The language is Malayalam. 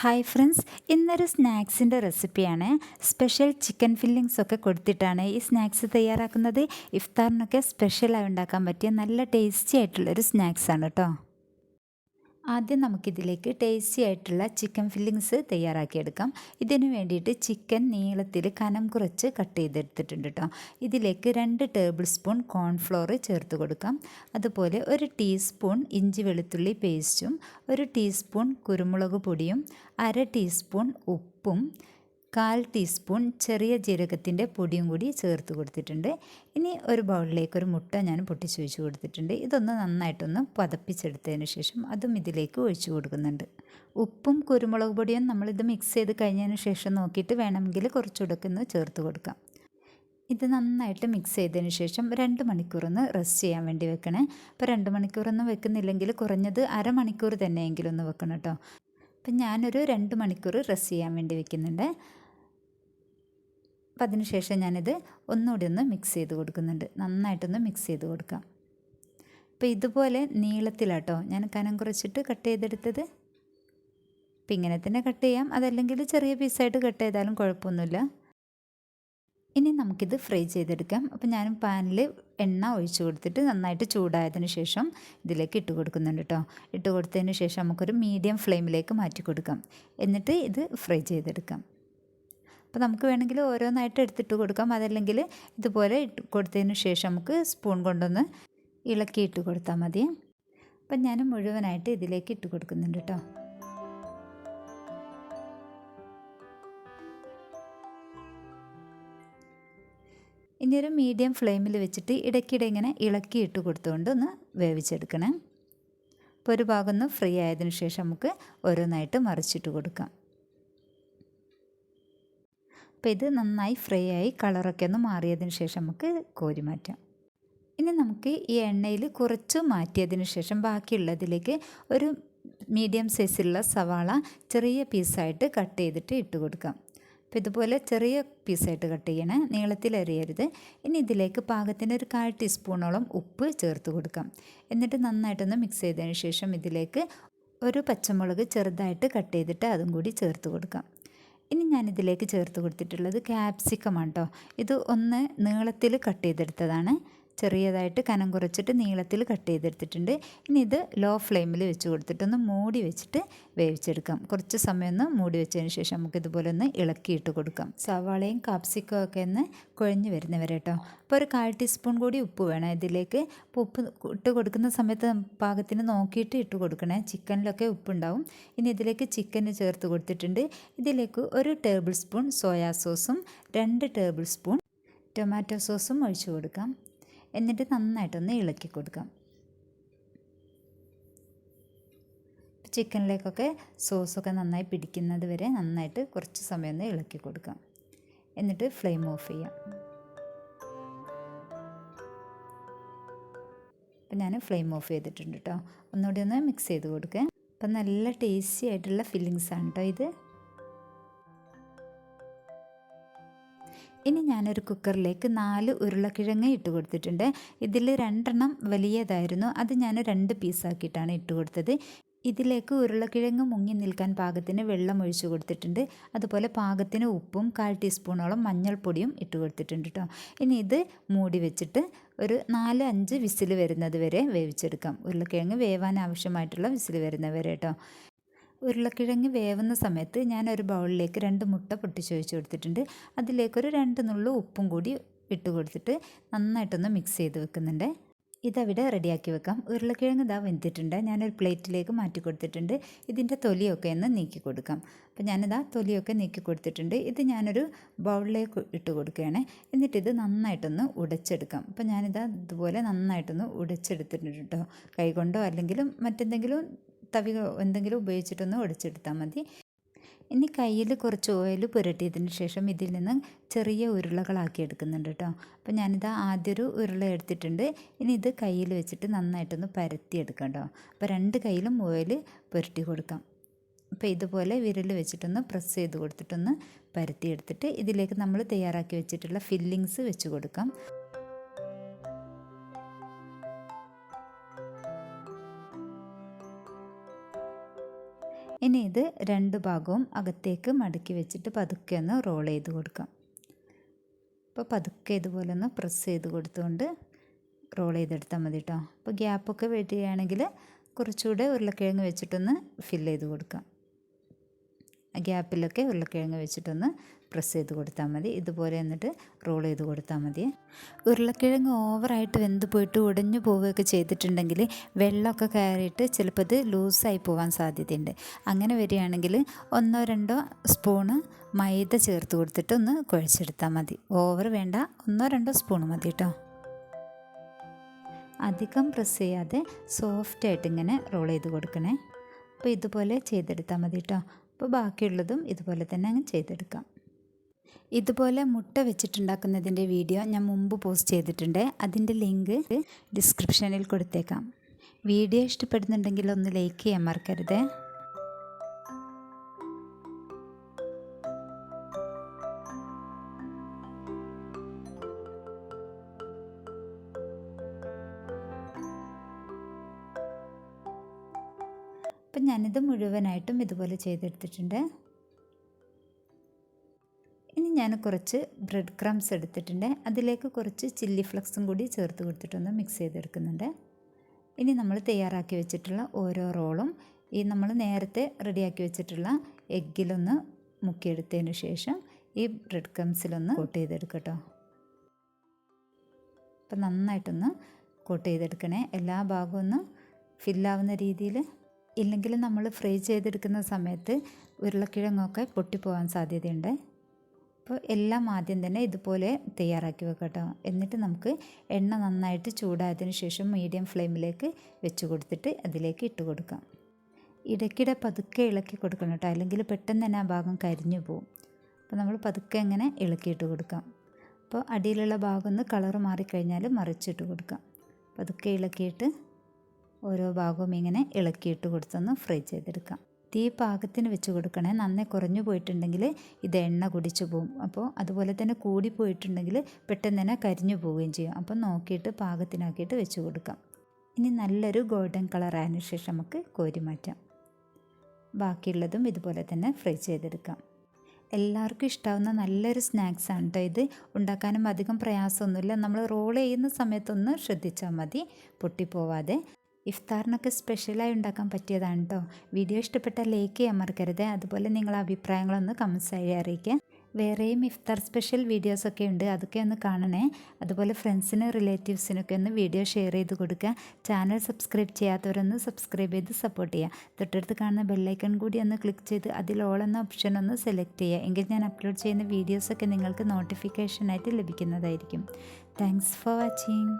ഹായ് ഫ്രണ്ട്സ് ഇന്നൊരു സ്നാക്സിന്റെ റെസിപ്പിയാണ്. സ്പെഷ്യൽ ചിക്കൻ ഫില്ലിങ്സ് ഒക്കെ കൊടുത്തിട്ടാണ് ഈ സ്നാക്സ് തയ്യാറാക്കുന്നത്. ഇഫ്താറിനൊക്കെ സ്പെഷ്യലായി ഉണ്ടാക്കാൻ പറ്റിയ നല്ല ടേസ്റ്റി ആയിട്ടുള്ളൊരു സ്നാക്സാണ് കേട്ടോ. ആദ്യം നമുക്കിതിലേക്ക് ടേസ്റ്റി ആയിട്ടുള്ള ചിക്കൻ ഫില്ലിങ്സ് തയ്യാറാക്കിയെടുക്കാം. ഇതിന് വേണ്ടിയിട്ട് ചിക്കൻ നീളത്തിൽ കനം കുറച്ച് കട്ട് ചെയ്തെടുത്തിട്ടുണ്ട് കേട്ടോ ഇതിലേക്ക് രണ്ട് ടേബിൾ സ്പൂൺ കോൺഫ്ലോർ ചേർത്ത് കൊടുക്കാം. അതുപോലെ ഒരു ടീസ്പൂൺ ഇഞ്ചി വെളുത്തുള്ളി പേസ്റ്റും ഒരു ടീസ്പൂൺ കുരുമുളക് പൊടിയും അര ടീസ്പൂൺ ഉപ്പും കാൽ ടീസ്പൂൺ ചെറിയ ജീരകത്തിന്റെ പൊടിയും കൂടി ചേർത്ത് കൊടുത്തിട്ടുണ്ട്. ഇനി ഒരു ബൗളിലേക്ക് ഒരു മുട്ട ഞാൻ പൊട്ടിച്ച് ഒഴിച്ച് കൊടുത്തിട്ടുണ്ട്. ഇതൊന്ന് നന്നായിട്ടൊന്ന് പതപ്പിച്ചെടുത്തതിന് ശേഷം അതും ഇതിലേക്ക് ഒഴിച്ച് കൊടുക്കുന്നുണ്ട്. ഉപ്പും കുരുമുളക് പൊടിയും നമ്മളിത് മിക്സ് ചെയ്ത് കഴിഞ്ഞതിന് ശേഷം നോക്കിയിട്ട് വേണമെങ്കിൽ കുറച്ചുകൂടെ ചേർത്ത് കൊടുക്കാം. ഇത് നന്നായിട്ട് മിക്സ് ചെയ്തതിന് ശേഷം രണ്ട് മണിക്കൂറൊന്ന് റെസ്റ്റ് ചെയ്യാൻ വേണ്ടി വെക്കണേ. അപ്പോൾ രണ്ട് മണിക്കൂറൊന്നും വെക്കുന്നില്ലെങ്കിൽ കുറഞ്ഞത് അരമണിക്കൂർ തന്നെയെങ്കിലും ഒന്ന് വെക്കണം കേട്ടോ. അപ്പം ഞാനൊരു രണ്ട് മണിക്കൂർ റെസ്റ്റ് ചെയ്യാൻ വേണ്ടി വെക്കുന്നുണ്ട്. അപ്പം അതിനുശേഷം ഞാനിത് ഒന്നുകൂടി ഒന്ന് മിക്സ് ചെയ്ത് കൊടുക്കുന്നുണ്ട്. നന്നായിട്ടൊന്ന് മിക്സ് ചെയ്ത് കൊടുക്കാം. അപ്പോൾ ഇതുപോലെ നീളത്തിലാട്ടോ ഞാൻ കനം കുറച്ചിട്ട് കട്ട് ചെയ്തെടുത്തത്. അപ്പം ഇങ്ങനെ തന്നെ കട്ട് ചെയ്യാം. അതല്ലെങ്കിൽ ചെറിയ പീസായിട്ട് കട്ട് ചെയ്താലും കുഴപ്പമൊന്നുമില്ല. ഇനി നമുക്കിത് ഫ്രൈ ചെയ്തെടുക്കാം. അപ്പോൾ ഞാൻ പാനിൽ എണ്ണ ഒഴിച്ചു കൊടുത്തിട്ട് നന്നായിട്ട് ചൂടായതിന് ശേഷം ഇതിലേക്ക് ഇട്ട് കൊടുക്കുന്നുണ്ട് കേട്ടോ ഇട്ട് കൊടുത്തതിന് ശേഷം നമുക്കൊരു മീഡിയം ഫ്ലെയിമിലേക്ക് മാറ്റി കൊടുക്കാം. എന്നിട്ട് ഇത് ഫ്രൈ ചെയ്തെടുക്കാം. അപ്പോൾ നമുക്ക് വേണമെങ്കിൽ ഓരോന്നായിട്ട് എടുത്തിട്ട് കൊടുക്കാം. അതല്ലെങ്കിൽ ഇതുപോലെ ഇട്ട് കൊടുത്തതിന് ശേഷം നമുക്ക് സ്പൂൺ കൊണ്ടൊന്ന് ഇളക്കി ഇട്ട് കൊടുത്താൽ മതി. അപ്പം ഞാൻ മുഴുവനായിട്ട് ഇതിലേക്ക് ഇട്ട് കൊടുക്കുന്നുണ്ട് കേട്ടോ. ഇനി ഒരു മീഡിയം ഫ്ലെയിമിൽ വെച്ചിട്ട് ഇടയ്ക്കിടെ ഇങ്ങനെ ഇളക്കി ഇട്ട് കൊടുത്തുകൊണ്ട് ഒന്ന് വേവിച്ചെടുക്കണേ. അപ്പോൾ ഒരു ഭാഗം ഒന്ന് ഫ്രീ ആയതിനു ശേഷം നമുക്ക് ഓരോന്നായിട്ട് മറിച്ചിട്ട് കൊടുക്കാം. അപ്പോൾ ഇത് നന്നായി ഫ്രൈ ആയി കളറൊക്കെ ഒന്ന് മാറിയതിന് ശേഷം നമുക്ക് കോരി മാറ്റാം. ഇനി നമുക്ക് ഈ എണ്ണയിൽ കുറച്ച് മാറ്റിയതിന് ശേഷം ബാക്കിയുള്ളതിലേക്ക് ഒരു മീഡിയം സൈസിലുള്ള സവാള ചെറിയ പീസായിട്ട് കട്ട് ചെയ്തിട്ട് ഇട്ട് കൊടുക്കാം. അപ്പോൾ ഇതുപോലെ ചെറിയ പീസായിട്ട് കട്ട് ചെയ്യണേ നീളത്തിൽ അരിയരുത്. ഇനി ഇതിലേക്ക് പാകത്തിന് ഒരു കാൽ ടീസ്പൂണോളം ഉപ്പ് ചേർത്ത് കൊടുക്കാം. എന്നിട്ട് നന്നായിട്ടൊന്ന് മിക്സ് ചെയ്തതിന് ശേഷം ഇതിലേക്ക് ഒരു പച്ചമുളക് ചെറുതായിട്ട് കട്ട് ചെയ്തിട്ട് അതും കൂടി ചേർത്ത് കൊടുക്കാം. ഇനി ഞാനിതിലേക്ക് ചേർത്ത് കൊടുത്തിട്ടുള്ളത് ക്യാപ്സിക്കമാണ് കേട്ടോ ഇത് ഒന്ന് നീളത്തിൽ കട്ട് ചെയ്തെടുത്തതാണ്. ചെറിയതായിട്ട് കനം കുറച്ചിട്ട് നീളത്തിൽ കട്ട് ചെയ്തെടുത്തിട്ടുണ്ട്. ഇനി ഇത് ലോ ഫ്ലെയിമിൽ വെച്ച് കൊടുത്തിട്ടൊന്ന് മൂടി വെച്ചിട്ട് വേവിച്ചെടുക്കാം. കുറച്ച് സമയം ഒന്ന് മൂടി വെച്ചതിന് ശേഷം നമുക്ക് ഇതുപോലെ ഒന്ന് ഇളക്കിയിട്ട് കൊടുക്കാം. സവാളയും കാപ്സിക്കോ ഒക്കെ ഒന്ന് കുഴഞ്ഞു വരുന്നവരെ കേട്ടോ. അപ്പോൾ ഒരു കാൽ ടീസ്പൂൺ കൂടി ഉപ്പ് വേണം ഇതിലേക്ക്. അപ്പോൾ ഉപ്പ് ഇട്ട് കൊടുക്കുന്ന സമയത്ത് പാകത്തിന് നോക്കിയിട്ട് ഇട്ട് കൊടുക്കണേ. ചിക്കനിലൊക്കെ ഉപ്പുണ്ടാവും. ഇനി ഇതിലേക്ക് ചിക്കന് ചേർത്ത് കൊടുത്തിട്ടുണ്ട്. ഇതിലേക്ക് ഒരു ടേബിൾ സ്പൂൺ സോയാ സോസും രണ്ട് ടേബിൾ സ്പൂൺ ടൊമാറ്റോ സോസും ഒഴിച്ചു കൊടുക്കാം. എന്നിട്ട് നന്നായിട്ടൊന്ന് ഇളക്കി കൊടുക്കാം. ചിക്കനിലേക്കൊക്കെ സോസൊക്കെ നന്നായി പിടിക്കുന്നത് വരെ നന്നായിട്ട് കുറച്ച് സമയം ഒന്ന് ഇളക്കി കൊടുക്കാം. എന്നിട്ട് ഫ്ലെയിം ഓഫ് ചെയ്യാം. അപ്പം ഞാൻ ഫ്ലെയിം ഓഫ് ചെയ്തിട്ടുണ്ട് കേട്ടോ. ഒന്നുകൂടി ഒന്ന് മിക്സ് ചെയ്ത് കൊടുക്കുക അപ്പം നല്ല ടേസ്റ്റി ആയിട്ടുള്ള ഫില്ലിങ്സ് ആണ് കേട്ടോ ഇത്. ഇനി ഞാനൊരു കുക്കറിലേക്ക് നാല് ഉരുളക്കിഴങ്ങ് ഇട്ട് കൊടുത്തിട്ടുണ്ട്. ഇതിൽ രണ്ടെണ്ണം വലിയതായിരുന്നു. അത് ഞാൻ രണ്ട് പീസാക്കിയിട്ടാണ് ഇട്ട് കൊടുത്തത്. ഇതിലേക്ക് ഉരുളക്കിഴങ്ങ് മുങ്ങി നിൽക്കാൻ പാകത്തിന് വെള്ളം ഒഴിച്ചു കൊടുത്തിട്ടുണ്ട്. അതുപോലെ പാകത്തിന് ഉപ്പും കാൽ ടീസ്പൂണോളം മഞ്ഞൾപ്പൊടിയും ഇട്ട് കൊടുത്തിട്ടുണ്ട് കേട്ടോ ഇനി ഇത് മൂടി വെച്ചിട്ട് ഒരു നാല് അഞ്ച് വിസിൽ വരുന്നത് വരെ വേവിച്ചെടുക്കാം. ഉരുളക്കിഴങ്ങ് വേവാൻ ആവശ്യമായിട്ടുള്ള വിസിൽ വരുന്നവരെ കേട്ടോ ഉരുളക്കിഴങ്ങ് വേവുന്ന സമയത്ത് ഞാൻ ഒരു ബൗളിലേക്ക് രണ്ട് മുട്ട പൊട്ടിച്ച് ഒഴിച്ച് കൊടുത്തിട്ടുണ്ട്. അതിലേക്കൊരു രണ്ട് നുള്ളു ഉപ്പും കൂടി ഇട്ട് കൊടുത്തിട്ട് നന്നായിട്ടൊന്ന് മിക്സ് ചെയ്ത് വെക്കുന്നുണ്ട്. ഇതവിടെ റെഡിയാക്കി വെക്കാം. ഉരുളക്കിഴങ്ങ് ഇതാ വെന്തിട്ടുണ്ട്. ഞാനൊരു പ്ലേറ്റിലേക്ക് മാറ്റി കൊടുത്തിട്ടുണ്ട്. ഇതിന്റെ തൊലിയൊക്കെ ഒന്ന് നീക്കി കൊടുക്കാം. അപ്പോൾ ഞാനിതാ തൊലിയൊക്കെ നീക്കി കൊടുത്തിട്ടുണ്ട്. ഇത് ഞാനൊരു ബൗളിലേക്ക് ഇട്ട് കൊടുക്കുകയാണ്. എന്നിട്ട് ഇത് നന്നായിട്ടൊന്ന് ഉടച്ചെടുക്കാം. അപ്പോൾ ഞാനിതാ ഇതുപോലെ നന്നായിട്ടൊന്ന് ഉടച്ചെടുത്തിട്ടുണ്ട് കേട്ടോ. കൈകൊണ്ടോ അല്ലെങ്കിലും മറ്റെന്തെങ്കിലും തവി എന്തെങ്കിലും ഉപയോഗിച്ചിട്ടൊന്ന് ഒടിച്ചെടുത്താൽ മതി. ഇനി കയ്യിൽ കുറച്ച് ഓയിൽ പുരട്ടിയതിന് ശേഷം ഇതിൽ നിന്ന് ചെറിയ ഉരുളകളാക്കി എടുക്കുന്നുണ്ട് കേട്ടോ അപ്പോൾ ഞാനിത് ആദ്യമൊരു ഉരുള എടുത്തിട്ടുണ്ട്. ഇനി ഇത് കയ്യിൽ വെച്ചിട്ട് നന്നായിട്ടൊന്ന് പരത്തി എടുക്കാം കേട്ടോ അപ്പോൾ രണ്ട് കയ്യിലും ഓയിൽ പുരട്ടി കൊടുക്കാം. അപ്പോൾ ഇതുപോലെ വിരൽ വെച്ചിട്ടൊന്ന് പ്രസ് ചെയ്ത് കൊടുത്തിട്ടൊന്ന് പരത്തി എടുത്തിട്ട് ഇതിലേക്ക് നമ്മൾ തയ്യാറാക്കി വെച്ചിട്ടുള്ള ഫില്ലിങ്സ് വെച്ച് കൊടുക്കാം. ഇനി ഇത് രണ്ട് ഭാഗവും അകത്തേക്ക് മടക്കി വെച്ചിട്ട് പതുക്കെ ഒന്ന് റോൾ ചെയ്ത് കൊടുക്കാം. അപ്പോൾ പതുക്കെ ഇതുപോലെ ഒന്ന് പ്രസ് ചെയ്ത് കൊടുത്തുകൊണ്ട് റോൾ ചെയ്തെടുത്താൽ മതി കേട്ടോ അപ്പോൾ ഗ്യാപ്പൊക്കെ വെട്ടുകയാണെങ്കിൽ കുറച്ചുകൂടെ ഉരുളക്കിഴങ്ങ് വെച്ചിട്ടൊന്ന് ഫില്ല് ചെയ്ത് കൊടുക്കാം. ഗ്യാപ്പിലൊക്കെ ഉരുളക്കിഴങ്ങ് വെച്ചിട്ടൊന്ന് പ്രസ് ചെയ്ത് കൊടുത്താൽ മതി. ഇതുപോലെ എന്നിട്ട് റോൾ ചെയ്ത് കൊടുത്താൽ മതി. ഉരുളക്കിഴങ്ങ് ഓവറായിട്ട് വെന്ത് പോയിട്ട് ഉടഞ്ഞു പോവുകയൊക്കെ ചെയ്തിട്ടുണ്ടെങ്കിൽ വെള്ളമൊക്കെ കയറിയിട്ട് ചിലപ്പോൾ ഇത് ലൂസായി പോകാൻ സാധ്യതയുണ്ട്. അങ്ങനെ വരികയാണെങ്കിൽ ഒന്നോ രണ്ടോ സ്പൂണ് മൈദ ചേർത്ത് കൊടുത്തിട്ട് ഒന്ന് കുഴച്ചെടുത്താൽ മതി. ഓവർ വേണ്ട ഒന്നോ രണ്ടോ സ്പൂൺ മതി കേട്ടോ. അധികം പ്രസ് ചെയ്യാതെ സോഫ്റ്റായിട്ട് ഇങ്ങനെ റോൾ ചെയ്ത് കൊടുക്കണേ. അപ്പോൾ ഇതുപോലെ ചെയ്തെടുത്താൽ മതി കേട്ടോ. അപ്പോൾ ബാക്കിയുള്ളതും ഇതുപോലെ തന്നെ അങ്ങ് ചെയ്തെടുക്കാം. ഇതുപോലെ മുട്ട വെച്ചിട്ടുണ്ടാക്കുന്നതിന്റെ വീഡിയോ ഞാൻ മുമ്പ് പോസ്റ്റ് ചെയ്തിട്ടുണ്ട്. അതിന്റെ ലിങ്ക് ഡിസ്ക്രിപ്ഷനിൽ കൊടുത്തേക്കാം. വീഡിയോ ഇഷ്ടപ്പെടുന്നുണ്ടെങ്കിൽ ഒന്ന് ലൈക്ക് ചെയ്യാൻ മറക്കരുത്. അപ്പം ഞാനിത് മുഴുവനായിട്ടും ഇതുപോലെ ചെയ്തെടുത്തിട്ടുണ്ട്. ഞാൻ കുറച്ച് ബ്രെഡ് ക്രംസ് എടുത്തിട്ടുണ്ട്. അതിലേക്ക് കുറച്ച് ചില്ലി ഫ്ലക്സും കൂടി ചേർത്ത് കൊടുത്തിട്ടൊന്ന് മിക്സ് ചെയ്തെടുക്കുന്നുണ്ട്. ഇനി നമ്മൾ തയ്യാറാക്കി വെച്ചിട്ടുള്ള ഓരോ റോളും ഈ നമ്മൾ നേരത്തെ റെഡിയാക്കി വെച്ചിട്ടുള്ള എഗ്ഗിലൊന്ന് മുക്കിയെടുത്തതിന് ശേഷം ഈ ബ്രെഡ് ക്രംസിലൊന്ന് കോട്ട് ചെയ്തെടുക്കട്ടോ. അപ്പം നന്നായിട്ടൊന്ന് കോട്ട് ചെയ്തെടുക്കണേ. എല്ലാ ഭാഗവും ഒന്ന് ഫില്ലാവുന്ന രീതിയിൽ. ഇല്ലെങ്കിൽ നമ്മൾ ഫ്രൈ ചെയ്തെടുക്കുന്ന സമയത്ത് ഉരുളക്കിഴങ്ങൊക്കെ പൊട്ടിപ്പോകാൻ സാധ്യതയുണ്ട്. അപ്പോൾ എല്ലാം ആദ്യം തന്നെ ഇതുപോലെ തയ്യാറാക്കി വെക്കട്ടോ. എന്നിട്ട് നമുക്ക് എണ്ണ നന്നായിട്ട് ചൂടായതിനു ശേഷം മീഡിയം ഫ്ലെയിമിലേക്ക് വെച്ച് കൊടുത്തിട്ട് അതിലേക്ക് ഇട്ട് കൊടുക്കാം. ഇടയ്ക്കിടെ പതുക്കെ ഇളക്കി കൊടുക്കണം കേട്ടോ. അല്ലെങ്കിൽ പെട്ടെന്ന് തന്നെ ആ ഭാഗം കരിഞ്ഞു പോകും അപ്പോൾ നമ്മൾ പതുക്കെ ഇങ്ങനെ ഇളക്കിയിട്ട് കൊടുക്കാം. അപ്പോൾ അടിയിലുള്ള ഭാഗം ഒന്ന് കളർ മാറിക്കഴിഞ്ഞാൽ മറിച്ചിട്ട് കൊടുക്കാം. പതുക്കെ ഇളക്കിയിട്ട് ഓരോ ഭാഗവും ഇങ്ങനെ ഇളക്കിയിട്ട് കൊടുത്തൊന്ന് ഫ്രൈ ചെയ്തെടുക്കാം. തീ പാകത്തിന് വെച്ച് കൊടുക്കണേ. നന്നേ കുറഞ്ഞു പോയിട്ടുണ്ടെങ്കിൽ ഇത് എണ്ണ കുടിച്ചു പോകും അപ്പോൾ അതുപോലെ തന്നെ കൂടി പോയിട്ടുണ്ടെങ്കിൽ പെട്ടെന്ന് തന്നെ കരിഞ്ഞു പോവുകയും ചെയ്യും. അപ്പം നോക്കിയിട്ട് പാകത്തിനാക്കിയിട്ട് വെച്ച് കൊടുക്കാം. ഇനി നല്ലൊരു ഗോൾഡൻ കളർ ആയതിനു ശേഷം നമുക്ക് കോരി മാറ്റാം. ബാക്കിയുള്ളതും ഇതുപോലെ തന്നെ ഫ്രൈ ചെയ്തെടുക്കാം. എല്ലാവർക്കും ഇഷ്ടാവുന്ന നല്ലൊരു സ്നാക്സാണ് കേട്ടോ ഇത്. ഉണ്ടാക്കാനും അധികം പ്രയാസമൊന്നുമില്ല. നമ്മൾ റോൾ ചെയ്യുന്ന സമയത്തൊന്ന് ശ്രദ്ധിച്ചാൽ മതി. പൊട്ടിപ്പോവാതെ. ഇഫ്താറിനൊക്കെ സ്പെഷ്യലായി ഉണ്ടാക്കാൻ പറ്റിയതാണ് കേട്ടോ വീഡിയോ ഇഷ്ടപ്പെട്ടാൽ ലൈക്ക് ചെയ്യാൻ മറക്കരുത്. അതുപോലെ നിങ്ങളെ അഭിപ്രായങ്ങളൊന്ന് കമൻസ് ആയി അറിയിക്കുക. വേറെയും ഇഫ്താർ സ്പെഷ്യൽ വീഡിയോസൊക്കെ ഉണ്ട്. അതൊക്കെ ഒന്ന് കാണണേ. അതുപോലെ ഫ്രണ്ട്സിന് റിലേറ്റീവ്സിനൊക്കെ ഒന്ന് വീഡിയോ ഷെയർ ചെയ്ത് കൊടുക്കുക. ചാനൽ സബ്സ്ക്രൈബ് ചെയ്യാത്തവരൊന്ന് സബ്സ്ക്രൈബ് ചെയ്ത് സപ്പോർട്ട് ചെയ്യുക. തൊട്ടടുത്ത് കാണുന്ന ബെല്ലൈക്കൺ കൂടി ഒന്ന് ക്ലിക്ക് ചെയ്ത് അതിൽ ഓൾ എന്ന ഓപ്ഷൻ ഒന്ന് സെലക്ട് ചെയ്യുക. എങ്കിൽ ഞാൻ അപ്ലോഡ് ചെയ്യുന്ന വീഡിയോസൊക്കെ നിങ്ങൾക്ക് നോട്ടിഫിക്കേഷനായിട്ട് ലഭിക്കുന്നതായിരിക്കും. Thanks for watching